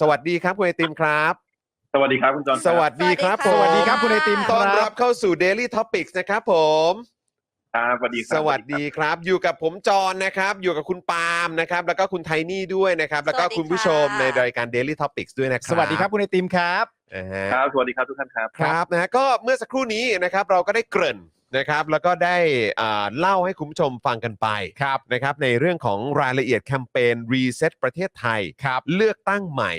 สวัสดีครับคุณไอติมครับ สวัสดีครับคุณจอห์นสวัสดีครับสวัสดีผมค่ะคุณไอติม ต้อนครับเข้าสู่ Daily Topics นะครับผม ครับสวัสดีครัสวัสดีครับ อยู่กับผมจอนนะครับ อยู่กับคุณปาล์มนะครับ แล้วก็คุณไทนี่ด้วยนะครับ แล้วก็สวัสดีคุณผู้ชมค่ะในรายการ Daily Topics ด้วยนะครับสวัสดีครับคุณไอติมครับ นะฮะครับ สวัสดีครับทุกท่านครับ ครับนะฮะก็เมื่อสักครู่นี้นะครับเราก็ได้เกริ่น นะครับแล้วก็ได้อ่าเล่าให้คุณผู้ชมฟังกันไปครับนะครับในเรื่องของรายละเอียดแคมเปญ Reset ประเทศไทย ครับเลือกตั้งใหม่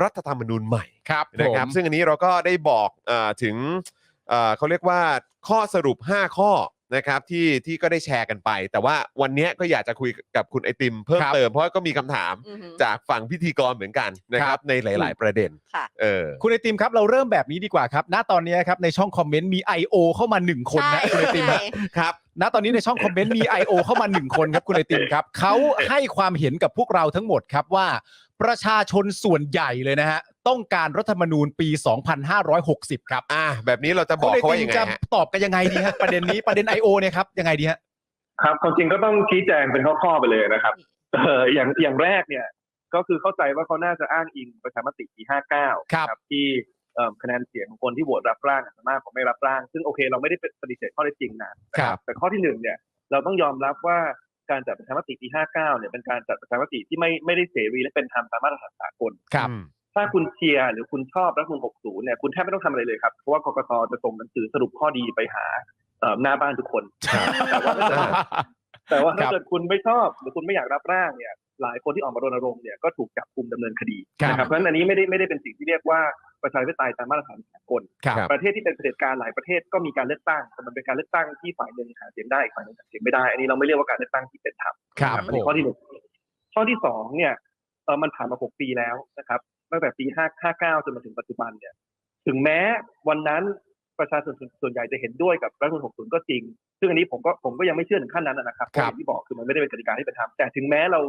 รัฐธรรมนูญใหม่ครับนะครับผม ซึ่งอันนี้เราก็ได้บอกเออถึงเอ่อเขาเรียกว่าข้อสรุป 5 ข้อ นะครับที่ที่ก็ได้แชร์กันไป แต่ว่าวันนี้ก็อยากจะคุยกับคุณไอติมเพิ่มครับ เติมเพราะว่าก็มีคำถามอือหือ จากฝั่งพิธีกรเหมือนกันนะคครัรับบ ในหลาย ๆ ประเด็น ค่ะ เออ คุณไอติมครับเราเริ่มแบบนี้ดีกว่าครับ ณตอนนี้ครับในช่องคอมเมนต์มี I.O. เข้ามาหนึ่งคนนะใช่คุณไอติมฮะ ครับ ณตอนนี้ในช่องคอมเมนต์มี I.O. เข้ามาหนึ่งคนครับคุณไอติมครับเขาให้ความเห็นกับพวกเราทั้งหมดครับว่า ประชาชนส่วนใหญ่เลยนะฮะ ต้องการรัฐธรรมนูญปี 2560 ครับอ่า แบบนี้เราจะบอกเขาว่ายังไงจะฮะ ตอบกันยังไงดีฮะประเด็นนี้ประเด็น I.O. เนี่ยครับยังไงดีฮะ ครับความจริงก็ต้องชี้แจงเป็นข้อๆไปเลยนะครับเอออย่างอย่างแรกเนี่ย ก็คือเข้าใจว่าเขาน่าจะอ้างอิงประชามติปี 59ครับ ที่เอิ่มคะแนนเสียงของคนที่โหวตรับร่างส่วนมากของไม่รับร่าง ซึ่งโอเคเราไม่ได้ปฏิเสธข้อเท็จจริงนะนะครับแต่ข้อที่หนึ่งเนี่ยเราต้องยอมรับว่า การจัดประชามติปี59เนี่ยเป็นการจัดประชามติที่ไม่ไม่ได้เสรีและเป็นธรรมตามมาตรฐานสากลครับอืมถ้าคุณเชียร์หรือคุณชอบรัฐธรรมนูญ60 เนี่ยคุณแทบไม่ต้องทำอะไรเลยครับ เพราะว่ากกตจะส่งหนังสือสรุปข้อดีไปหาเอ่อหน้าบ้านทุกคน แต่ว่าถ้าเกิดคุณไม่ชอบหรือคุณไม่อยากรับร่างเนี่ยหลายคนที่ออกมารณรงค์เนี่ยก็ถูกจับกุมดำเนินคดีครับนะครับเพราะฉะนั้นอันนี้ไม่ได้ไม่ได้เป็นสิ่งที่เรียกว่า ประชาธิปไตยตามมาตรฐานสากลครับประเทศที่เป็นเผด็จการหลายประเทศก็มีการเลือกตั้งแต่มันเป็นการเลือกตั้งที่ฝ่ายหนึ่งหาเสียงได้อีกฝ่ายหนึ่งหาเสียงไม่ได้ อันนี้เราไม่เรียกว่าการเลือกตั้งที่เป็นธรรมครับอันนี้ข้อที่หนึ่งข้อที่สองเนี่ยเออมันผ่านมาหกปีแล้วนะครับตั้งแต่ปีห้าห้าเก้าจนมาถึงปัจจุบันเนี่ย ถึงแม้วันนั้นประชาชนส่วนใหญ่จะเห็นด้วยกับรัฐธรรมนูญ60 ก็จริง ซึ่งอันนี้ผมก็ผมก็ยังไม่เชื่อถึงขั้นนั้นนะครับเพราะอย่างที่บอกคือมันไม่ได้เป็นกติกาที่เป็นธรรมแต่ถึงแม้เรา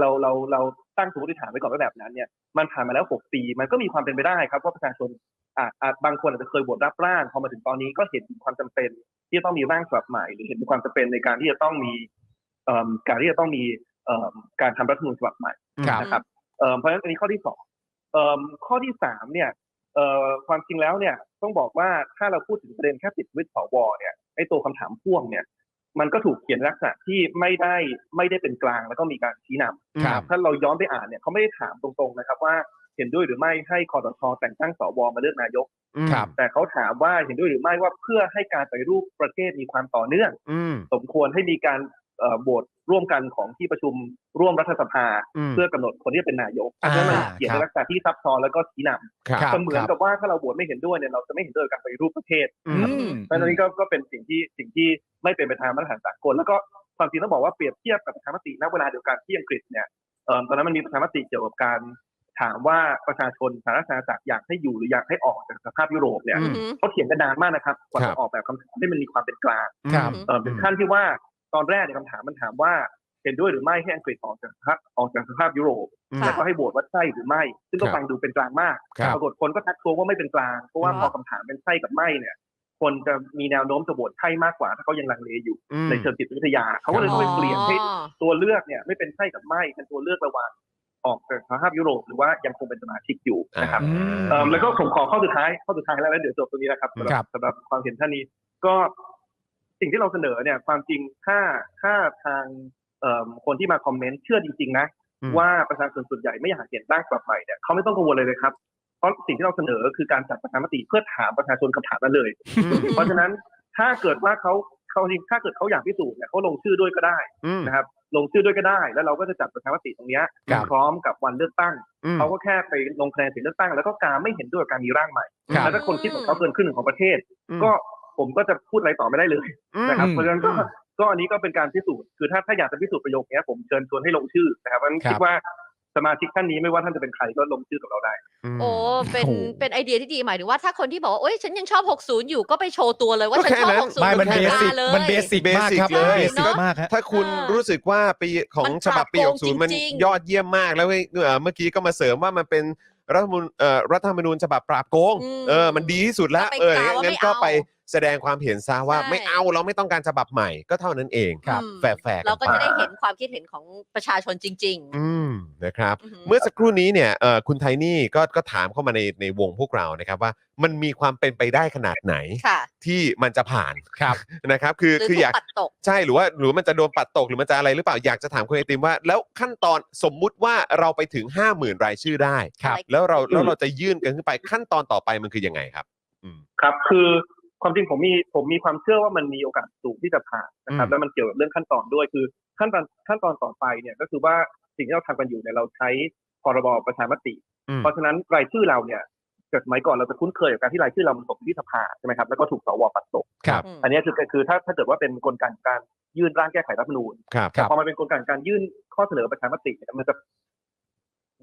เราเราเราตั้งสมมติฐานไว้ก่อนว่าแบบนั้นเนี่ยมันผ่านมาแล้ว 6 ปี มันก็มีความเป็นไปได้ครับว่าประชาชนอาจอาจบางคนอาจจะเคยโหวตรับร่างพอมาถึงตอนนี้ก็เห็นถึงความจำเป็น ที่จะต้องมีร่างฉบับใหม่ หรือเห็นถึงความจำเป็นในการที่จะต้องมีเอ่อการที่จะต้องมีเอ่อการทำรัฐธรรมนูญฉบับใหม่ครับนะครับเอ่อเพราะฉะนั้นอันนี้ข้อที่สองเอ่อข้อที่สามเนี่ยเอ่อความจริงแล้วเนี่ยต้องบอกว่าถ้าเราพูดถึงประเด็นแค่ปิดวิทย์สวเนี่ยไอ้ตัวคำถามพ่วงเนี่ย มันก็ถูกเขียนลักษณะที่ไม่ได้ไม่ได้เป็นกลางแล้วก็มีการชี้นำครับถ้าเราย้อนไปอ่านเนี่ยเขาไม่ได้ถามตรงๆนะครับว่าเห็นด้วยหรือไม่ให้คอสชแต่งตั้งสวมาเลือกนายกครับแต่เขาถามว่าเห็นด้วยหรือไม่ว่าเพื่อให้การปฏิรูปประเทศมีความต่อเนื่องอืมสมควรให้มีการเอ่อโหวต ร่วมกันของที่ประชุมร่วมรัฐสภาอืมเพื่อกำหนดคนที่จะเป็นนายกเพอ่าราะฉะนั้นมันเขียนในลักษณะที่ซับซ้อนแล้วก็ชี้นครับครับำเสมือนกับว่าถ้าเราโหวตไม่เห็นด้วยเนี่ยเราจะไม่เห็นด้วยกับการปฏิรูปประเทศอือืมมเพราะฉะนั้นนี่ก็ก็เป็นสิ่งที่สิ่งที่ไม่เป็นไปตามมาตรฐานสากลแล้วก็ความจริงต้องบอกว่าเปรียบเทียบกับประชามติณเวลาเดียวกันที่อังกฤษเนี่ยเอ่อตอนนั้นมันมีประชามติเกี่ยวกับการถามว่าประชาชนสาธารณรัฐอยากให้อยู่หรืออยากให้ออกจากสภาพยุโรปเนี่ยอืมอือหือเขาเถียงกันนานมากนะครับกว่าครัจะบออกแบบคำถามให้มันมีความเป็นกลางครับเอ่อถึงขั้นที่ว่า ตอนแรกเนี่ยคำถามมันถามว่าเห็นด้วยหรือไม่ให้อังกฤษออกจากสภาพออกจากสภาพยุโรปค่ะแล้วก็ให้โหวตว่าใช่หรือไม่ ซึ่งก็ครับฟังดูเป็นกลางมากครับปรากฏคนก็ทักท้วงว่าไม่เป็นกลางเพราะว่าอืมพอคำถามเป็นใช่กับไม่เนี่ย คนจะมีแนวโน้มจะโหวตใช่มากกว่าถ้าเขายังลังเลอยู่อืมในเชิงจิตวิทยาเขาก็เลยต้องไปเปลี่ยนให้อ๋อตัวเลือกเนี่ยไม่เป็นใช่กับไม่เป็นตัวเลือกระหว่างออกจากสภาพยุโรปหรือว่ายังคงเป็นสมาชิกอยู่นะครับอืมเอ่อแล้วก็ผมขอข้อสุดท้ายข้อสุดท้ายแล้วแล้วเดี๋ยวจบตรงนี้นะครับสำหครัรับบสำหรับความเห็นท่านนี้ก็ สิ่งที่เราเสนอเนี่ยความจริงถ้าถ้าทางเอ่อคนที่มาคอมเมนต์เชื่อจริง ๆ นะอืมว่าประชาชนส่วนใหญ่ไม่อยากเห็นร่างฉบับใหม่เนี่ยเขาไม่ต้องกังวลเลยเลยครับเพราะสิ่งที่เราเสนอคือการจัดประชามติเพื่อถามประชาชนคำถามนั้นเลย เพราะฉะนั้นถ้าเกิดว่าเขาเขาจริงถ้าเกิดเขาอยากพิสูจน์เนี่ยเขาลงชื่อด้วยก็ได้อืมนะครับลงชื่อด้วยก็ได้ แล้วเราก็จะจัดประชามติตรงเนี้ยครับพร้อมกับวันเลือกตั้งอืมเขาก็แค่ไปลงคะแนนเสียงเลือกตั้ง แล้วก็การไม่เห็นด้วยกับการมีร่างใหม่ครับแล้วถ้าคนคิดเหมือนเขาเกินครึ่งหนึ่งของประเทศอืมก็ ผมก็จะพูดอะไรต่อไม่ได้เลยอืมนะครับอืมเพราะฉะนั้นก็ก็อันนี้ก็เป็นการพิสูจน์คือถ้าถ้าอยากจะพิสูจน์ประโยคเนี้ยผมเชิญชวนให้ลงชื่อนะครับเพราะฉะนั้นครับคิดว่าสมาชิกท่านนี้ไม่ว่าท่านจะเป็นใครก็ลงชื่อกับเราได้ โอ้เป็นโอ้เป็นไอเดียที่ดีหมายถึงว่าถ้าคนที่บอกว่าโอ๊ยฉันยังชอบ 60 อยู่ก็ไปโชว์ตัวเลยว่าก็ฉันแค่ชอบนั้น60ไม่มันหเบอสิกเลยมันเบสิกมากครับเบสิกเลยเบสิกเนอะมากฮะถ้าคุณเออรู้สึกว่าปีของมันฉบับปีปราบโกง60มันจริงๆยอดเยี่ยมมากแล้วเว้ยเอ่อเมื่อกี้ก็มาเสริมว่ามันเป็นรัฐธรรมนูญเอ่อรัฐธรรมนูญฉบับปราบโกงอืมเออมันดีที่สุดแล้วก็ไปเออกล่าวว่างั้นไม่ก็เอาไป แสดงความเห็นซะว่าใช่ ไม่เอาเราไม่ต้องการฉบับใหม่ก็เท่านั้นเองครับอืมแฝงๆเราก็นไปจะได้เห็นความคิดเห็นของประชาชนจริง อืมนะครับ ๆ อือหือ เมื่อสักครู่นี้เนี่ยเอ่อคุณไทนี่ก็ก็ถามเข้ามาในในวงพวกเรานะครับว่ามันมีความเป็นไปได้ขนาดไหนค่ะที่มันจะผ่านครับ นะครับ คือหรือคือถูอกยากปัดตก ใช่หรือว่าหรือมันจะโดนปัดตกหรือมันจะอะไรหรือเปล่าอยากจะถามคุณไอติมว่า แล้วขั้นตอนสมมุติว่าเราไปถึง 5 0,000 รายชื่อได้ครับ แล้วเราแล้วเราจะยื่นกันขึ้นไปขั้นตอนต่อไปมันคือยังไงครับอืมครับคือ ความจริงผมมีผมมีความเชื่อว่ามันมีโอกาสสูงที่จะผ่านนะครับอืมแล้วมันเกี่ยวกับเรื่องขั้นตอนด้วยคือขั้นตอนขั้นตอนต่อไปเนี่ยก็คือว่าสิ่งที่เราทำกันอยู่เนี่ยเราใช้พรบประชามติอืมเพราะฉะนั้นรายชื่อเราเนี่ยจากสมัยก่อนเราจะคุ้นเคยกับการที่รายชื่อเรามันส่งไปที่สภาใช่ไหมครับแล้วก็ถูกสวปัดตกครับอืมอันนี้คือคือถ้าถ้าเกิดว่าเป็นกลไกการยื่นร่างแก้ไขรัฐธรรมนูญครับครับพอมันเป็นกลไกการยื่นข้อเสนอประชามติเนี่ยมันจะ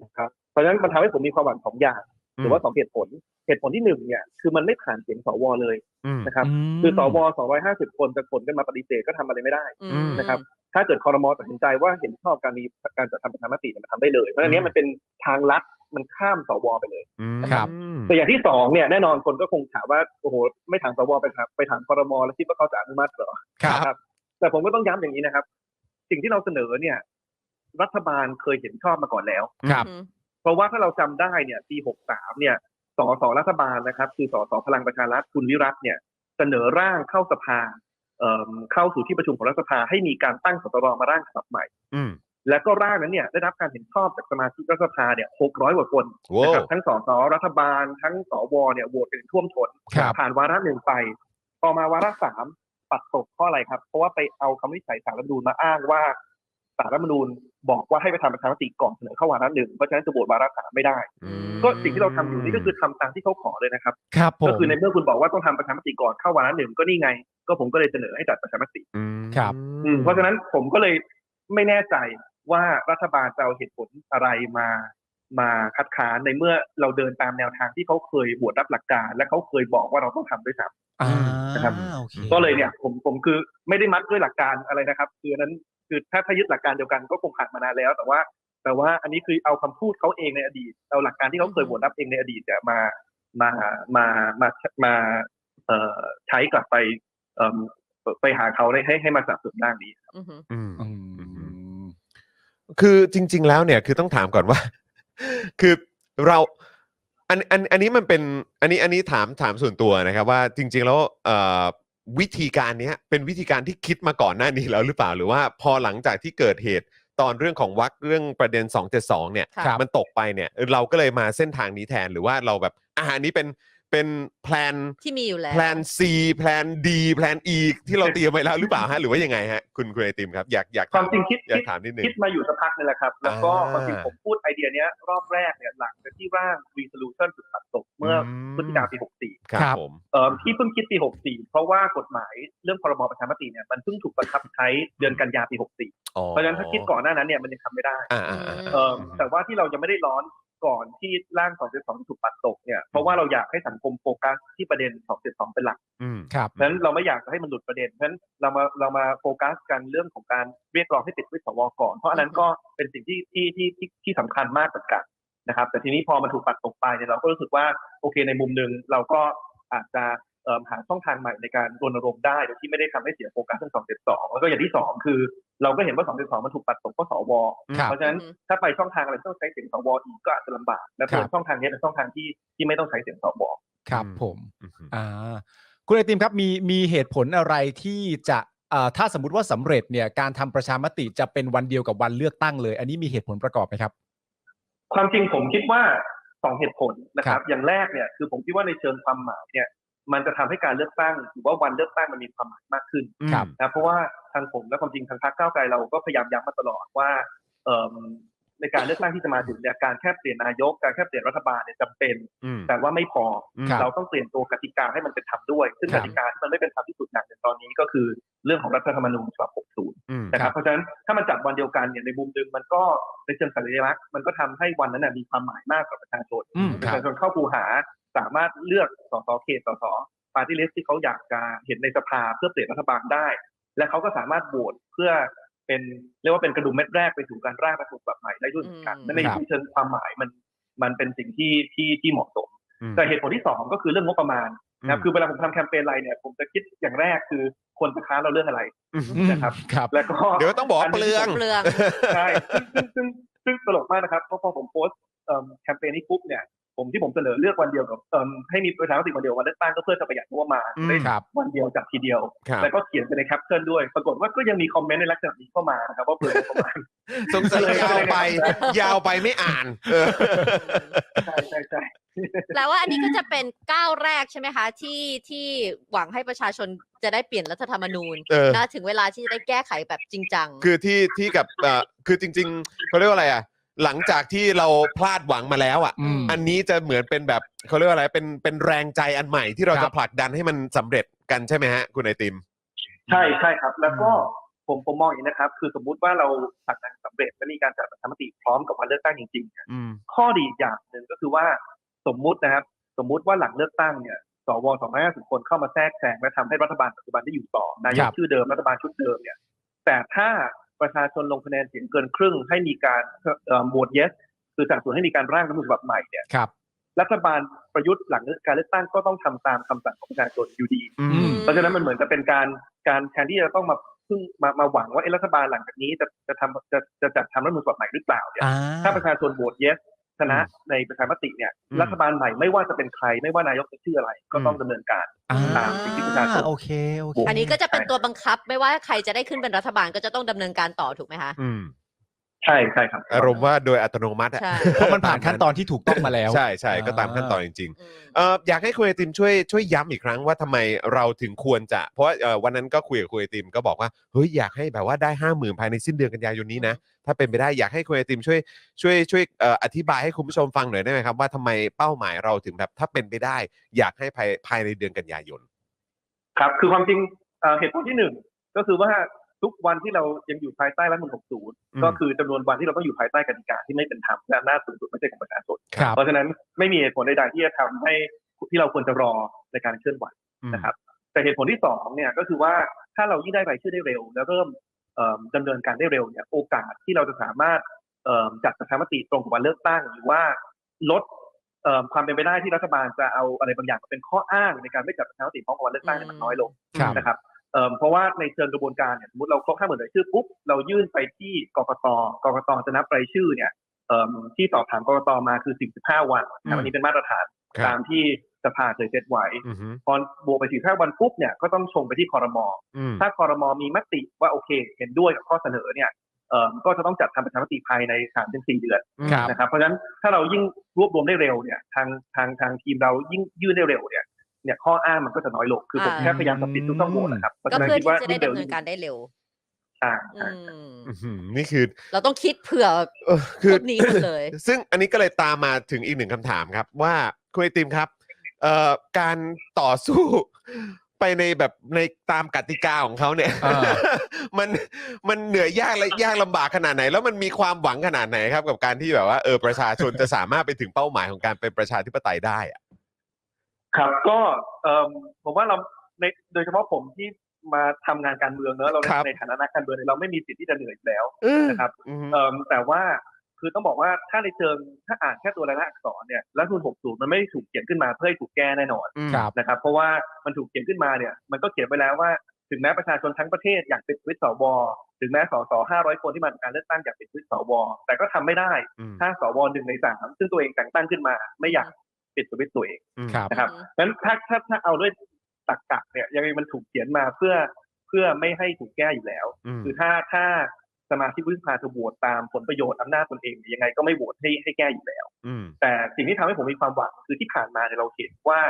นะครับเพราะฉะนั้นมันทำให้ผมมีความหวังสองอย่าง หรือว่าสองเหตุผล เหตุผลที่หนึ่งเนี่ย คือมันไม่ผ่านเสียงสวเลยอืมนะครับมคือสว250คนจะขนกันมาปฏิเสธก็ทำอะไรไม่ได้อืมนะครับ ถ้าเกิดคอรมอตัดสินใจว่าเห็นชอบการมีการจัดทำประชามติเนี่ยมันทำได้เลย เพราะฉะนั้นเนี้ยมันเป็นทางลัดมันข้ามสวไปเลยอืมครับแต่อย่างที่สองเนี่ยแน่นอนคนก็คงถามว่าโอ้โหไม่ถามสวไปถามไปถามคอรมอแล้วคิดว่าเขาจะอนุมัติเหรอครับ แต่ผมก็ต้องย้ำอย่างนี้นะครับ สิ่งที่เราเสนอเนี่ย รัฐบาลเคยเห็นชอบมาก่อนแล้วครับอืม เพราะว่าถ้าเราจำได้เนี่ยปี 63 เนี่ยสสรัฐบาลนะครับ คือสสพลังประชารัฐคุณวิรัตเนี่ยเสนอร่างเข้าสภาเอ่อเข้าสู่ที่ประชุมของรัฐสภาให้มีการตั้งสตรมาร่างฉบับใหม่อืมและก็ร่างนั้นเนี่ยได้รับการเห็นชอบจากสมาชิกรัฐสภาเนี่ย600กว่าคนโว้นะครับทั้งสสรัฐบาล ทั้งสวเนี่ยโหวตกันท่วมท้นครับผ่านวาระหนึ่งไปพอมาวาระสามปัดตกเพราะอะไรครับ เพราะว่าไปเอาคำวินิจฉัยสารรัฐธรรมนูญมาอ้างว่า สารรัฐธรรมนูญบอกว่าให้ไปทำประชามติก่อนเสนอเข้าวาระหนึ่งเพราะฉะนั้นจะโหวตวาระสามไม่ได้อืมก็สิ่งที่เราทำอยู่นี่ก็คือทำตามที่เขาขอเลยนะครับครับผมก็คือในเมื่อคุณบอกว่าต้องทำประชามติก่อนเข้าวาระหนึ่งก็นี่ไง ก็ผมก็เลยเสนอให้จัดประชามติอืมครับอืมเพราะฉะนั้นผมก็เลยไม่แน่ใจว่ารัฐบาลจะเอาเหตุผลอะไรมามาคัดค้านในเมื่อเราเดินตามแนวทางที่เขาเคยบวชรับหลักการ และเขาเคยบอกว่าเราต้องทำด้วยซ้อ่านะครับโอเคำก็เลยเนี่ยผมผมคือไม่ได้มัดด้วยหลักการอะไรนะครับ คืออันนั้น คือถ้าถ้ายึดหลักการเดียวกันก็คงผ่านมานานแล้ว แต่ว่า แต่ว่าอันนี้คือเอาคำพูดเขาเองในอดีต เอาหลักการที่เขาเคยบวชรับเองในอดีตเนี่ยมามามามามาเอ่อใช้กลับไปเอ่อไปหาเขาให้ให้ให้มาสนับสนุนร่างนี้อือหืออืมอืมคือจริง ๆ แล้วเนี่ยคือต้องถามก่อนว่า คือเราอันอันอันนี้มันเป็น อันนี้อันนี้ถามถามส่วนตัวนะครับ ว่าจริง ๆ แล้วเอ่อ วิธีการเนี้ยเป็นวิธีการที่คิดมาก่อนหน้านี้แล้วหรือเปล่าหรือว่าพอหลังจากที่เกิดเหตุตอนเรื่องของวักเรื่องประเด็น 272 เนี่ย ครับ มันตกไปเนี่ย เราก็เลยมาเส้นทางนี้แทนหรือว่าเราแบบอ่าอันนี้เป็น เป็นแพลนที่มีอยู่แล้ว แพลน C แพลน D แพลน E ที่เราเตรียมไว้แล้วหรือเปล่าฮะหรือว่ายังไงฮะคุณคุณไอติมครับอยากอยากความจริงคิดอยากคิดถามนิดนึงคิดมาอยู่สักพักนึงแหละครับ แล้วก็อ่าความจริงผมพูดไอเดียเนี้ยรอบแรกเนี่ยหลังจากที่ร่าง resolution ถูกตัดตกเมื่ออมพฤศจิกาปี 64ครับครับผมเอ่อที่เพิ่งคิดปี 64 เพราะว่ากฎหมายเรื่องพรบประชามติเนี่ยมันเพิ่งถูกบังคับใช้เดือนกันยาปี 64อ๋อเพราะฉะนั้นถ้าคิดก่อนหน้านั้นเนี่ยมันยังทำไม่ได้อ่าอ่าอ่าเอ่อแต่ว่าที่เรายังไม่ได้ร้อนก่อนที่ร่าง 272 ถูกปัดตกเนี่ยเพราะว่าเราอยากให้สังคมโฟกัสที่ประเด็น 272 เป็นหลักอืมครับฉะนั้นเราไม่อยากจะให้มันหลุดประเด็นฉะนั้นเรามาเรามาโฟกัสกันเรื่องของการเรียกร้องให้ติดด้วยสวก่อน เพราะอันนั้นก็เป็นสิ่งที่ที่ที่ที่ที่สำคัญมากเหมือนกันนะครับ แต่ทีนี้พอมันถูกปัดตกไปเนี่ยเราก็รู้สึกว่าโอเคในมุมหนึ่งเราก็อาจจะเอิ่ม หาช่องทางใหม่ในการรณรงค์ได้โดยที่ไม่ได้ทำให้เสียโฟกัสทั้งสองเจ็ดสองแล้วก็อย่างที่สองคือ เราก็เห็นว่าสองเจ็ดสองมันถูกปัดตกเพราะสวครับเพราะฉะนั้นอืมถ้าไปช่องทางอะไรที่ต้องใช้เสียงสวอีกก็อาจจะลำบากและครับช่องทางนี้เป็นช่องทางที่ที่ไม่ต้องใช้เสียงสวครับผมอืมอ่าคุณไอติมครับมีมีเหตุผลอะไรที่จะเอ่อถ้าสมมติว่าสำเร็จเนี่ยการทำประชามติจะเป็นวันเดียวกับวันเลือกตั้งเลย อันนี้มีเหตุผลประกอบไหมครับ ความจริงผมคิดว่าสองเหตุผลนะคครัรับบอย่างแรกเนี่ยคือผมคิดว่าในเชิงความหมายเนี่ย มันจะทำให้การเลือกตั้งหรือว่าวันเลือกตั้งมันมีความหมายมากขึ้นครับนะเพราะว่าทางผมและความจริงทางพรรคก้าวไกลเราก็พยายามย้ำมาตลอดว่าเอิ่มในการเลือกตั้งที่จะมาถึงเนี่ยการแค่เปลี่ยนนายกการแค่เปลี่ยนรัฐบาลเนี่ยจำเป็นอืมแต่ว่าไม่พอครับเราต้องเปลี่ยนตัวกติกาให้มันเป็นธรรมด้วย ซึ่งครักบติกาที่มันไม่เป็นธรรมที่สุดอย่างหนึ่งตอนนี้ก็คือเรื่องของรัฐธรรมนูญฉบับ 60อืมนะครับเพราะฉะนั้นถ้ามันจัดวันเดียวกันเนี่ยในมุมหนึ่งมันก็ในเชิงสัญลักษณ์มันก็ทำให้วันนั้นนะมีความหมายมากกับประชาชนอืมปคระรับชาชนเข้าคูหา สามารถเลือกสสเขตสสปาร์ตี้ลิสที่เขาอยากจะเห็นในสภาเพื่อเปลี่ยนรัฐบาลได้ และเขาก็สามารถโหวตเพื่อเป็นเรียกว่าเป็นกระดุมเม็ดแรกไปสู่การร่างรัฐธรรมนูญฉบับใหม่ได้ด้วยเหมือนกันอืมนั่นในครับเชิงความหมายมันมันเป็นสิ่งที่ที่ที่เหมาะสมอืมแต่เหตุผลที่สองก็คือเรื่องงบประมาณนะครับคือเวลาผมทำแคมเปญอะไรเนี่ยผมจะคิดอย่างแรกคือคนจะค้านเราเรื่องอะไรอืมนะครับครับ แล้วก็เดี๋ยวต้องบอกว่าเปลืองเปลืองใช่ซึ่งซึ่งซึ่งซึ่งตลกมากนะครับเพราะพอผมโพสต์เอิ่มแคมเปญนี้ปุ๊บเนี่ย ผมที่ผมเสนอเลือกวันเดียวกับเอิ่มให้มีประชามติวันเดียววันเลือกตั้งก็เพื่อจะประหยัดงบประมาณอืมได้ครับวันเดียวจัดทีเดียวครับแล้วก็เขียนไปในแคปชั่นด้วย ปรากฏว่าก็ยังมีคอมเมนต์ในลักษณะนี้เข้ามานะครับว่าเปลืองงบประมาณสงสัยยาวไป ยาวไปไม่อ่านเออใช่ใช่ใช่แปลว่าอันนี้ก็จะเป็นก้าวแรกใช่ไหมคะที่ที่หวังให้ประชาชนจะได้เปลี่ยนรัฐธรรมนูญเออนะถึงเวลาที่จะได้แก้ไขแบบจริงจัง คือที่ที่กับเอ่อคือจริง ๆเขาเรียกว่าอะไรอะ หลังจากที่เราพลาดหวังมาแล้วอะ อืม อันนี้จะเหมือนเป็นแบบเขาเรียกว่าอะไรเป็นเป็นแรงใจอันใหม่ที่เราครัจะบ ผลักดันให้มันสำเร็จกันใช่ไหมฮะ คุณไอติม ใช่ใช่ครับ แล้วก็ผมผมมองอย่างนี้นะครับ คือสมมุติว่าเราผลักดันสำเร็จและมีการจัดประชามติพร้อมกับวันเลือกตั้งจริงๆเนี่ยอืม ข้อดีอีกอย่างหนึ่งก็คือว่าสมมุตินะครับ สมมุติว่าหลังเลือกตั้งเนี่ยสว250คนเข้ามาแทรกแซงและทำให้รัฐบาลปัจจุบันได้อยู่ต่อนายครักบ ชื่อเดิมรัฐบาลชุดเดิมเนี่ย แต่ถ้า ประชาชนลงคะแนนเสียงเกินครึ่ง ให้มีการเอ่อโหวต yes คือสนับสนุนให้มีการร่างรัฐธรรมนูญฉบับใหม่เนี่ยครับรัฐบาลประยุทธ์หลังการเลือกตั้งก็ต้องทำตามคำสั่งของประชาชนอยู่ดีอืมเพราะฉะนั้นมันเหมือนจะเป็นการการแทนที่จะต้องมาพึ่งมามาหวังว่าเอ๊ะรัฐบาลหลังจากนี้จะจะทำจะจะจัดทำรัฐธรรมนูญฉบับใหม่หรือเปล่าเนี่ยอ่าถ้าประชาชนโหวต yes ชนะในประชามติเนี่ยอืมรัฐบาลใหม่ไม่ว่าจะเป็นใครไม่ว่านายกจะชื่ออะไร ก็ต้องดำเนินการอ่าตามสิ่งที่ประชาชนโอเคโอเคอันนี้ก็จะเป็นตัวบังคับ ไม่ว่าใครจะได้ขึ้นเป็นรัฐบาลก็จะต้องดำเนินการต่อถูกไหมคะอืม ใช่ใช่ครับ อารมณ์ว่าโดยอัตโนมัติอะ ใช่ เพราะมันผ่านขั้นตอนที่ถูกต้องมาแล้ว ใช่ใช่ก็ตามขั้นตอนจริงๆอืมเอ่ออยากให้คุณไอติมช่วยช่วยย้ำอีกครั้งว่าทำไมเราถึงควรจะ เพราะว่าเอ่อวันนั้นก็คุยกับคุณไอติมก็บอกว่าเฮ้ยอยากให้แบบว่าได้ห้าหมื่นภายในสิ้นเดือนกันยายนนี้นะถ้าเป็นไปได้อยากให้คุณไอติมช่วยช่วยช่วยเอ่ออธิบายให้คุณผู้ชมฟังหน่อยได้ไหมครับว่าทำไมเป้าหมายเราถึงแบบถ้าเป็นไปได้ อยากให้ภายภายในเดือนกันยายน ครับ คือความจริงเอ่อเหตุผลที่หนึ่งก็คือว่า ทุกวันที่เรายังอยู่ภายใต้รัฐธรรมนูญอืม60 ก็คือจำนวนวันที่เราต้องอยู่ภายใต้กติกาที่ไม่เป็นธรรมและอำนาจสูงสุดไม่ใช่ของประชาชนครับเพราะฉะนั้นไม่มีเหตุผลใดๆที่จะทำให้ที่เราควรจะรอในการเคลื่อนไหวนะครับ แต่เหตุผลที่สองเนี่ยก็คือว่าถ้าเรายิ่งได้รายชื่อได้เร็ว แล้วเริ่มเอิ่มดำเนินการได้เร็วเนี่ยโอกาสที่เราจะสามารถเอิ่มจัดประชามติตรงกับวันเลือกตั้งหรือว่าลดเอิ่มความเป็นไปได้ที่รัฐบาลจะเอาอะไรบางอย่างมาเป็นข้ออ้างในการไม่จัดประชามติพร้อมกับวันเลือกตั้งเนี่ยมันน้อยลงครับนะครับ เอิ่มเพราะว่าในเชิงกระบวนการเนี่ยสมมติเราครบห้าหมื่นรายชื่อปุ๊บเรายื่นไปที่กกตกกตจะนับรายชื่อเนี่ยเอิ่มที่สอบถามกกตมาคือ 45 วันนะครับอันนี้เป็นมาตรฐานครับตามที่สภาเคยเซตไว้อือฮึพอบวกไปสี่ห้าวันปุ๊บเนี่ยก็ต้องชงไปที่คอรมออืมถ้าคอรมอมีมติว่าโอเค เห็นด้วยกับข้อเสนอเนี่ยเอ่อก็จะต้องจัดทำประชามติภายในสามถึงสี่เดือนครับนะครับเพราะฉะนั้นถ้าเรายิ่งรวบรวมได้เร็วเนี่ยทางทางทางทีมเรายิ่งยื่นได้เร็วเนี่ย เนี่ยข้ออ้างมันก็จะน้อยลงคือผมอ่าแค่พยายามจะปิดทุกช่องโหว่นะครับเพราะก็ฉะนั้นเพื่อคิดที่ว่าจะได้ยิ่งเร็วดำเนิยิ่นงการได้เร็วใช่อืใช่มอื้อหือนี่คือ เราต้องคิดเผื่อเออคือพวกนี้หมดเลย ซึ่งอันนี้ก็เลยตามมาถึงอีกหนึ่งคำถามครับ ว่าคุณไอติมครับเอ่อการต่อสู้ไปในแบบในตามกติกาของเขาเนี่ยอ่ามันมันเหนื่อยยากและยากลำบากขนาดไหน แล้วมันมีความหวังขนาดไหนครับ กับการที่แบบว่าเออประชาชนจะสามารถไปถึงเป้าหมายของการเป็นประชาธิปไตยได้อะ ครับก็เอ่อผมว่าเราในโดยเฉพาะผมที่มาทำงานการเมืองเนอะเราในฐานะนักการเมืองเนี่ยเราไม่มีสิทธิ์ที่จะเหนื่อยอยู่แล้วนะครับอือฮึเอ่อแต่ว่าคือต้องบอกว่าถ้าในเชิงถ้าอ่านแค่ตัวรายละอักษรเนี่ยรัฐธรรมนูญ60 มันไม่ได้ถูกเขียนขึ้นมาเพื่อให้ถูกแก้แน่นอนอืมครับนะครับ เพราะว่ามันถูกเขียนขึ้นมาเนี่ย มันก็เขียนไว้แล้วว่าถึงแม้ประชาชนทั้งประเทศอยากเป็นวิตสวถึงแม้สส500คนที่มาจากการเลือกตั้งอยากเป็นวิตสวแต่ก็ทำไม่ได้อืมถ้าสวหนึ่งในสามซึ่งตัวเองแต่งตั้งขึ้นมาไม่อยาก ปิดสวิตช์ตัวเองครับนะครับอืมงั้นถ้าถ้าถ้าเอาด้วยตรรกะเนี่ยยังไงมันถูกเขียนมาเพื่อเพื่อไม่ให้ถูกแก้อยู่แล้วอืมคือถ้าถ้าสมาชิกวุฒิสภาจะโหวตตามผลประโยชน์อำนาจตนเองเนี่ยยังไงก็ไม่โหวตให้ให้แก้อยู่แล้วอืมแต่สิ่งที่ทำให้ผมมีความหวังคือที่ผ่านมาเนี่ยเราเห็นว่า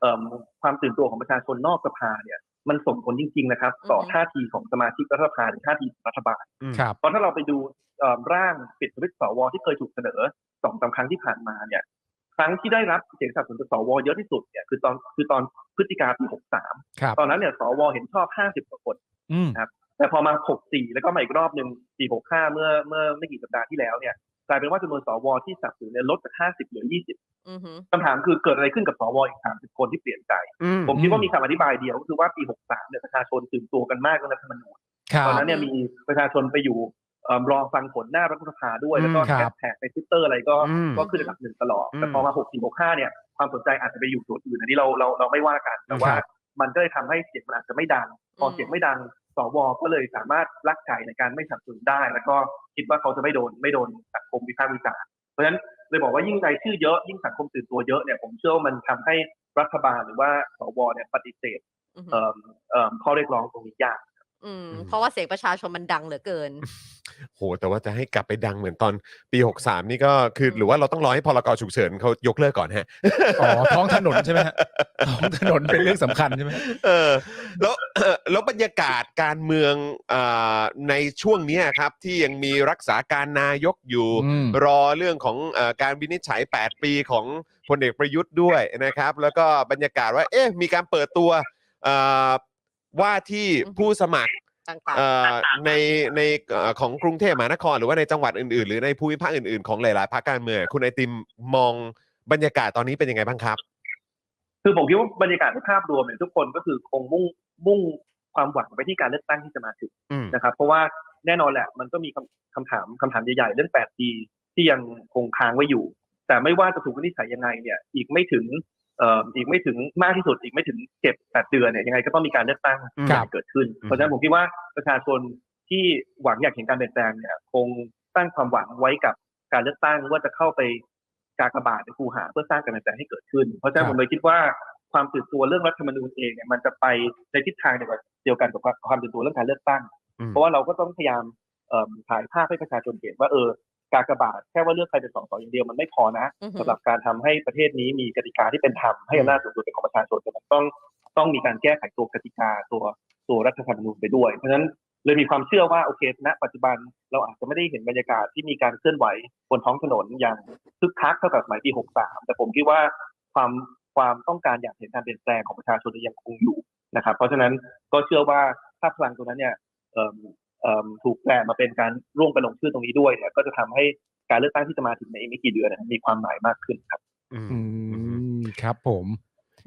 เอิ่มความตื่นตัวของประชาชนนอกสภาเนี่ยมันส่งผลจริง ๆ นะครับ ต่ออือฮึท่าทีของสมาชิกรัฐสภาหรือท่าทีของรัฐบาลครับเพราะถ้าเราไปดูเอิ่มร่างปิดสวิตช์สวที่เคยถูกเสนอสองสามครั้งที่ผ่านมาเนี่ยค รั้งที่ได้รับเสียงสนับสนุนจากสวเยอะที่สุดเนี่ยคือตอนคือตอนพฤศจิกาปี 63ครับตอนนั้นเนี่ยสวเห็นชอบ 50กว่าคนอืมแต่พอมา 64 แล้วก็มาอีกรอบหนึ่งปี65 เมื่อเมื่อไม่กี่สัปดาห์ที่แล้วเนี่ยกลายเป็นว่าจำนวนสวที่สนับสนุนเนี่ยลดจาก 50 เหลือ 20อือหือคำถามคือเกิดอะไรขึ้นกับสวอีก 30 คนที่เปลี่ยนใจอืมผมคิดว่ามีคำอธิบายเดียวก็คือว่าปี 63 เนี่ยประชาชนตื่นตัวกันมากเรื่องรัฐธรรมนูญครับตอนนั้นเนี่ยมีประชาชนไปอยู่เเอิ่ม รอฟังผลหน้ารัฐสภาด้วย แล้วก็อืมครับแฮชแท็กในทวิตเตอร์อะไรก็อืมก็ขึ้นอันดับหนึ่งตลอดอืมแต่พอมาหกสี่หกห้าเนี่ยความสนใจอาจจะไปอยู่ส่วนอื่นอันนี้เราเราเราไม่ว่ากันแต่ว่าครับมันก็เลยทำให้เสียงมันอาจจะไม่ดัง พอเสียงไม่ดังสวก็เลยสามารถรักไก่ในการไม่สนับสนุนได้ แล้วก็คิดว่าเขาจะไม่โดนไม่โดนสังคมวิพากษ์วิจารณ์เพราะฉะนั้นเลยบอกว่ายิ่งรายชื่อเยอะยิ่งสังคมตื่นตัวเยอะเนี่ยผมเชื่อว่ามันทำให้รัฐบาลหรือว่าสวเนี่ยปฏิเสธอืมเอ่อเอ่อข้อเรียกร้องตรงนี้ยาก อืม เพราะว่าเสียงประชาชนมันดังเหลือเกิน โห แต่ว่าจะให้กลับไปดังเหมือนตอนปี 63 นี่ก็คืออืมหรือว่าเราต้องรอให้พรกฉุกเฉินเขายกเลิกก่อนฮะ อ๋อท้องถนนใช่ไหมฮะท้องถนนเป็นเรื่องสำคัญใช่ไหมเออแล้วแล้วบรรยากาศการเมืองอาในช่วงเนี้ยครับ ที่ยังมีรักษาการนายกอยู่ อืม รอเรื่องของเออการวินิจฉัย 8 ปีของพลเอกประยุทธ์ด้วยนะครับ แล้วก็บรรยากาศว่า เอ๊ะมีการเปิดตัวเอ่อ ว่าที่ผู้สมัครต่าง เอ่อในในเอ่อของกรุงเทพมหานคร หรือว่าในจังหวัดอื่นๆ หรือในภูมิภาคอื่นๆ ของหลายๆภาคการเมืองคุณไอติมมองบรรยากาศตอนนี้เป็นยังไงบ้างครับ คือผมคิดว่าบรรยากาศในภาพรวมเนี่ยทุกคนก็คือคงมุ่งมุ่งความหวังไปที่การเลือกตั้งที่จะมาถึงอืม นะครับ เพราะว่าแน่นอนแหละ มันก็มีคำคำถามคำถามใหญ่ๆเรื่อง8ปีที่ยังคงค้างไว้อยู่ แต่ไม่ว่าจะถูกวินิจฉัยยังไงเนี่ย อีกไม่ถึงเอ่ออีกไม่ถึงมากที่สุดอีกไม่ถึงเจ็ดแปดเดือนเนี่ยยังไงก็ต้องมีการเลือกตั้งครับเกิดขึ้น เพราะฉะนั้นผมคิดว่าประชาชนที่หวังอยากเห็นการเปลี่ยนแปลงเนี่ยคงตั้งความหวังไว้กับการเลือกตั้งว่าจะเข้าไปกากบาทในคูหาเพื่อสร้างการเปลี่ยนแปลงให้เกิดขึ้น เพราะฉะนั้นผมเลยคิดว่าความตื่นตัวเรื่องรัฐธรรมนูญเองเนี่ยมันจะไปในทิศทางเดียวกันเดียวกันกับความตื่นตัวเรื่องการเลือกตั้งอืมเพราะว่าเราก็ต้องพยายามเอิ่มถ่ายภาพให้ประชาชนเห็นว่าเออ กากบาทแค่ว่าเลือกใครเป็นสสอย่างเดียวมันไม่พอนะอือฮึสำหรับการทำให้ประเทศนี้มีกติกาที่เป็นธรรมให้อำนาจสูงสุดเป็นของประชาชนแต่มันต้องต้องมีการแก้ไขตัวกติกาตัวตัวรัฐธรรมนูญไปด้วย เพราะฉะนั้นเลยมีความเชื่อว่าโอเคณปัจจุบันเราอาจจะไม่ได้เห็นบรรยากาศที่มีการเคลื่อนไหวบนท้องถนนอย่างคึกคักเท่ากับสมัยปี63 แต่ผมคิดว่าความความต้องการอยากเห็นการเปลี่ยนแปลงของประชาชนยังคงอยู่นะครับ เพราะฉะนั้นก็เชื่อว่าถ้าพลังตัวนั้นเนี่ยเอิ่มเอิ่ม ถูกแปลมาเป็นการร่วมกันลงชื่อตรงนี้ด้วยเนี่ยก็จะทำให้การเลือกตั้งที่จะมาถึงในอีกไม่กี่เดือนเนี่ยมีความหมายมากขึ้นครับ อืมอืมครับผม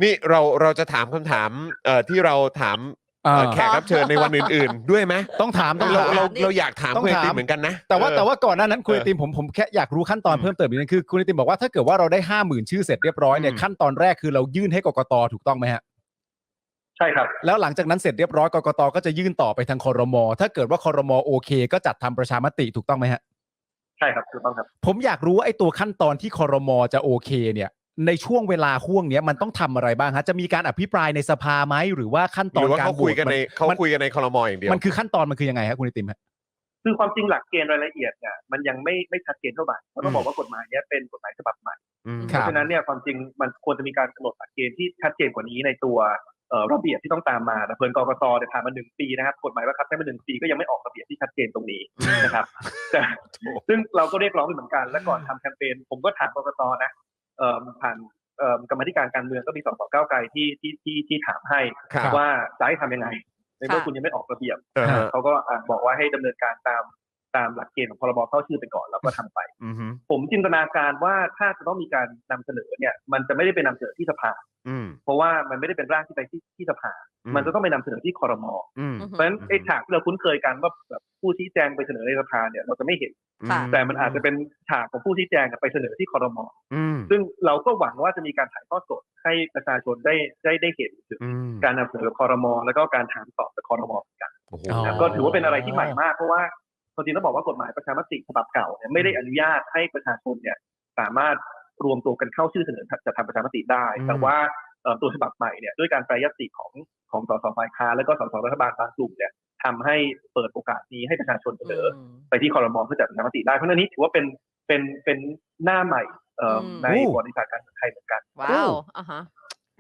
นี่เราเราจะถามคำถามเอ่อที่เราถามเอ่ออ่าแขกรับเชิญในวันอื่น ๆ ด้วยไหมต้องถามต้องเราถามเราเราอยากถามต้องคุณไอติมถามเหมือนกันนะ แต่ว่าเออแต่ว่าก่อนหน้านั้นคุณเอไออติมผมผมแค่อยากรู้ขั้นตอนอืมเพิ่มเติมอีกนิดนึงคือคุณไอติมบอกว่าถ้าเกิดว่าเราได้ห้าหมื่นชื่อเสร็จเรียบร้อยเนี่ยอืมขั้นตอนแรกคือเรายื่นให้กกตถูกต้องไหมฮะ ใช่ครับ แล้วหลังจากนั้นเสร็จเรียบร้อยกกตก็จะยื่นต่อไปทางคอรมอถ้าเกิดว่าคอรมอโอเค ก็จัดทำประชามติถูกต้องไหมฮะใช่ครับถูกต้องครับ ผมอยากรู้ว่าไอ้ตัวขั้นตอนที่คอรมอจะโอเค เนี่ย ในช่วงเวลาห่วงเนี้ยมันต้องทำอะไรบ้างฮะจะมีการอภิปรายในสภาไหมหรือว่าขั้นตหอนรือว่าการเขาคุยกันในโหวตเขามันคุยกันในคอรมออย่างเดียวมันคือขั้นตอนมันคือยังไงฮะคุณไอติมฮะคือความจริงหลักเกณฑ์รายละเอียดเนี่ยมันยังไม่ไม่ชัดเจนเท่าไหร่เพราะต้องอืมบอกว่ากฎหมายเนี้ยเป็นกฎหมายฉบับใหม่อืมครัเพบราะฉะนั้นเนี่ยความจริงมันควรจะมีการกำหนดหลักเกณฑ์ที่ชัดเจนกว่านี้ในตัวเอ่อ ระเบียบที่ต้องตามมาแต่เพิ่นกกตเนี่ยผ่านมาหนึ่งปีนะครับกฎหมายว่าครับแค่มาหนึ่งปีก็ยังไม่ออกระเบียบที่ชัดเจนตรงนี้นะครับแต่ซึ่งเราก็เรียกร้องไปเหมือนกัน และก่อนทำแคมเปญผมก็ถามกกตนะเอ่อผ่านเอ่อกรรมาธิการการเมืองก็มีสสก้าวไกลที่ที่ที่ที่ถามให้ครับว่าจะให้ทำยังไงในเมื่อค่ะคุณยังไม่ออกระเบียบเออฮะเขาก็อะบอกว่าให้ดำเนินการตาม ตามหลักเกณฑ์ของพรบเข้าชื่อไปก่อนแล้วก็ทำไปอืมฮึผมจินตนาการว่าถ้าจะต้องมีการนำเสนอเนี่ย มันจะไม่ได้เป็นนำเสนอที่สภาอืมเพราะว่ามันไม่ได้เป็นร่างที่ไปที่ที่สภาอืมมันจะต้องไปนำเสนอที่คอรมออืมอือเพฮึราะฉะนั้นไอ้ฉากที่เราคุ้นเคยกันว่าแบบผู้ชี้แจงไปเสนอในสภาเนี่ยเราจะไม่เห็นค่ะแต่มันอาจจะเป็นฉากของผู้ชี้แจงไปเสนอที่คอรมออืมซึ่งเราก็หวังว่าจะมีการถ่ายทอดสดให้ประชาชนได้ได้ได้เห็นถึงอืมการนำเสนอคอรมอแล้วก็การถามตอบจากคอรมอเหมือนกันโอ้โหอ๋อก็ถือว่าเป็นอะไรที่ใหม่มากเพราะว่า จริงๆต้องบอกว่ากฎหมายประชามติฉบับเก่าเนี่ยไม่ได้อนุญาตให้ประชาชนเนี่ยสามารถรวมตัวกันเข้าชื่อเสนอจะทำประชามติได้ แต่ว่าเอ่อตัวฉบับใหม่เนี่ยด้วยการแปรยติของของสสฝ่ายค้านและก็สสรัฐบาลบางกลุ่มเนี่ยทำให้เปิดโอกาสนี้ให้ประชาชนเสนออไปที่คอรมอเพื่อจัดประชามติได้เพราะฉะนั้นนี้ถือว่าเป็นเป็นเป็นหน้าใหม่เอ่ออมในประวัติศาสตร์การเมืองไทยเหมือนกัน ว้าวอะฮะ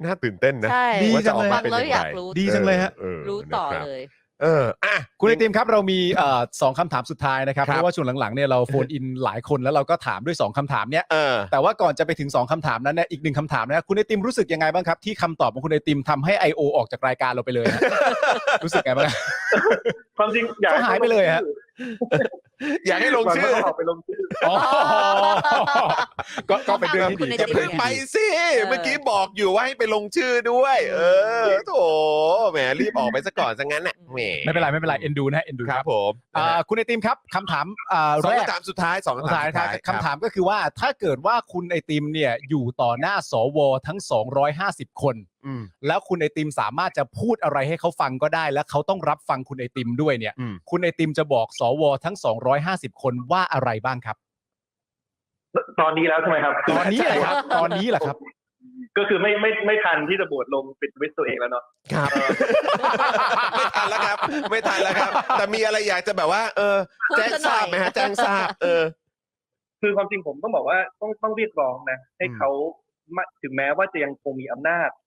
น่าตื่นเต้นนะใช่ดีว่าจะออกมาฟังเป็นแล้วยังอยาไงกรู้ดีจังเลยฮะออรู้ต่อนะครับเลย เอออะ คุณไอติมครับเรามีเอ่อสองคำถามสุดท้ายนะครับ ครับ เพราะว่าช่วงหลังๆเนี่ยเราโฟนอินหลายคนแล้วเราก็ถามด้วย 2คำถามเนี้ยเออ แต่ว่าก่อนจะไปถึง 2คำถามนั้นเนี่ยอีกหนึ่งคำถามนะคุณไอติมรู้สึกยังไงบ้างครับ ที่คำตอบของคุณไอติมทำให้ I.O. ออกจากรายการเราไปเลยฮะ รู้สึกไงบ้าง ความจริงอยากก็หายไปเลยฮะ อยากให้ลงชื่อมันก็ออกไปลงชื่ออ๋อก็ก็เป็นเรื่องที่คุณดีในอย่าเพิ่งไปสิเออเมื่อกี้บอกอยู่ว่าให้ไปลงชื่อด้วย เออโถแหมรีบออกไปซะก่อนซะงั้นน่ะแหมไม่เป็นไรไม่เป็นไรเอ็นดูนะเอ็นดูคครัรับบผมอ่าคุณไอติมครับคำถามอ่าสองแรกคำถามสุดท้ายสองคำคำถามถามสุดท้ายคำถามก็คือว่าถ้าเกิดว่าคุณไอติมเนี่ยอยู่ต่อหน้าสวทั้ง 250 คน อืม แล้วคุณไอติมสามารถจะพูดอะไรให้เขาฟังก็ได้ และเขาต้องรับฟังคุณไอติมด้วยเนี่ย อืม คุณไอติมจะบอกสวทั้ง 250 คนว่าอะไรบ้างครับ ตอนนี้แล้วใช่ไหมครับตอนนี้แหละครับ ตอนนี้แหละครับ ก็คือไม่ไม่ไม่ทันที่จะบวชลงปิดวิตตัวเองแล้วเนาะครับไม่ทันแล้วครับ ไม่ทันแล้วครับ แต่มีอะไรอยากจะแบบว่า เออพูดแจ้งซะหทน่ราอยบไหมฮะแจ้งทราบ เออ คือความจริงผมต้องบอกว่าต้องต้องเรียกร้องนะ ให้อืมเขามาถึงแม้ว่าจะยังคงมีอำนาจเอ่อ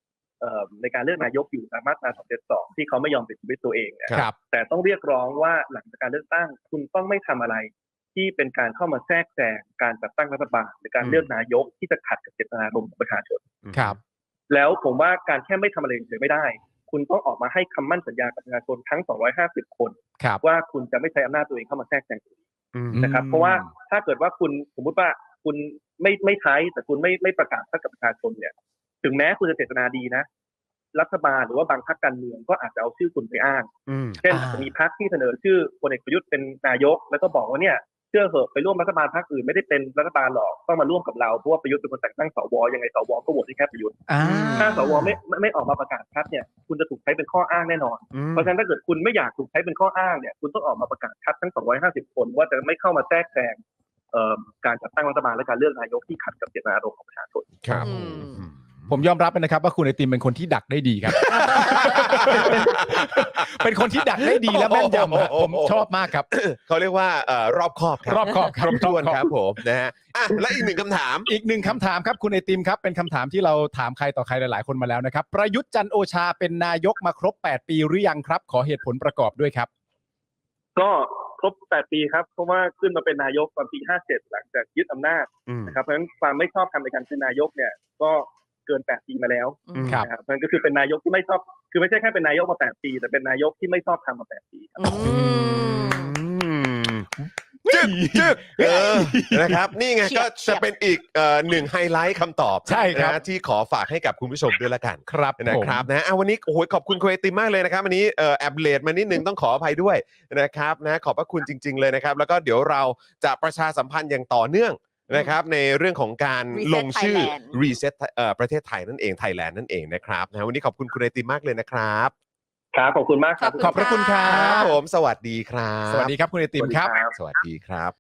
ในการเลือกนายกอยู่ตามมาตรา272 ที่เขาไม่ยอมปิดชีวิตตัวเองเนี่ยครับแต่ต้องเรียกร้องว่าหลังจากการเลือกตั้ง คุณต้องไม่ทำอะไรที่เป็นการเข้ามาแทรกแซงการจัดตั้งรัฐบาลหรือการอืมเลือกนายกที่จะขัดกับเจตนารมณ์ของประชาชนครับ แล้วผมว่าการแค่ไม่ทำอะไรเฉยๆไม่ได้ คุณต้องออกมาให้คำมั่นสัญญากับประชาชนทั้ง 250 คนครับว่าคุณจะไม่ใช้อำนาจตัวเองเข้ามาแทรกแซงอืมนะครับอืมเพราะว่าถ้าเกิดว่าคุณสมมุติว่าคุณไม่ไม่ใช้แต่คุณไม่ไม่ประกาศให้กับประชาชนเนี่ย ถึงแม้คุณจะเจตนาดีนะ รัฐบาลหรือว่าบางพรรคการเมืองก็อาจจะเอาชื่อคุณไปอ้างอืมเช่นอ่าอาจจะมีพรรคที่เสนอชื่อพลเอกประยุทธ์เป็นนายก แล้วก็บอกว่าเนี่ยเชื่อเหอะไปร่วมรัฐบาลพรรคอื่นไม่ได้เป็นรัฐบาลหรอกต้องมาร่วมกับเราเพราะว่าประยุทธ์เป็นคนแต่งตั้งสวยังไงสวก็โหวตให้แค่ประยุทธ์อ่าถ้าสวไม่ไม่ไม่ออกมาประกาศชัดเนี่ย คุณจะถูกใช้เป็นข้ออ้างแน่นอนอืมเพราะฉะนั้นถ้าเกิดคุณไม่อยากถูกใช้เป็นข้ออ้างเนี่ยคุณต้องออกมาประกาศชัดทั้ง 250 คน ว่าจะไม่เข้ามาแทรกแซงเอ่อการจัดตั้งรัฐบาลและการเลือกนายกที่ขัดกับเจตนารมณ์ของประชาชนครับอืมอืม ผมยอมรับเลยนะครับ ว่าคุณไอติมเป็นคนที่ดักได้ดีครับ เป็นคนที่ดักได้ดีและแม่นยำฮะผมชอบมากครับ เขาเรียกว่าเอ่อรอบคอบครับรอบคอบครับครบถ้วนรอบคอบครับผมนะฮะอะและอีกหนึ่งคำถาม อีกหนึ่งคำถามครับคุณไอติมครับเป็นคำถามที่เราถามใครต่อใครหลาย ๆ คนมาแล้วนะครับ ประยุทธ์จันทร์โอชาเป็นนายกมาครบ 8 ปีหรือยังครับ ขอเหตุผลประกอบด้วยครับ ก็ครบ 8 ปีครับ เพราะว่าขึ้นมาเป็นนายกตอนปี 57 หลังจากยึดอำนาจอืมนะครับ เพราะฉะนั้นความไม่ชอบธรรมในการเป็นนายกเนี่ย ก็ เกิน8ปีมาแล้วอืมครับนะครับเพราะฉะนั้นก็คือเป็นนายกที่ไม่ชอบ คือไม่ใช่แค่เป็นนายกมา8ปี แต่เป็นนายกที่ไม่ชอบทำมา8ปีครับอืมจึกจึกเออนะครับนี่ไงเฉียบก็เฉีจะยบเป็นอีกเอ่อหนึ่งไฮไลท์คำตอบใช่ครับนะที่ขอฝากให้กับคุณผู้ชมด้วยละกันครับนะครับนะอะวันนี้โอ้โหขอบคุณคุณไอติมมากเลยนะครับวันนี้เอ่อแอบเลดมานิดนึงต้องขออภัยด้วยนะครับนะขอบพระคุณจริง ๆ เลยนะครับ แล้วก็เดี๋ยวเราจะประชาสัมพันธ์อย่างต่อเนื่อง นะครับในเรื่องของการ Reset ลงชื่อ Thailand reset เอ่อประเทศไทยนั่นเองไทยแลนด์นั่นเองนะครับนะวันนี้ขอบคุณคุณไอติมมากเลยนะครับ ครับขอบคุณมากครับ ขอบพระคุณครัครับ บผม สวัสดีครับ สวัสดีครับคุณไอติมครับ สวัสดีครับสวัสดีครับ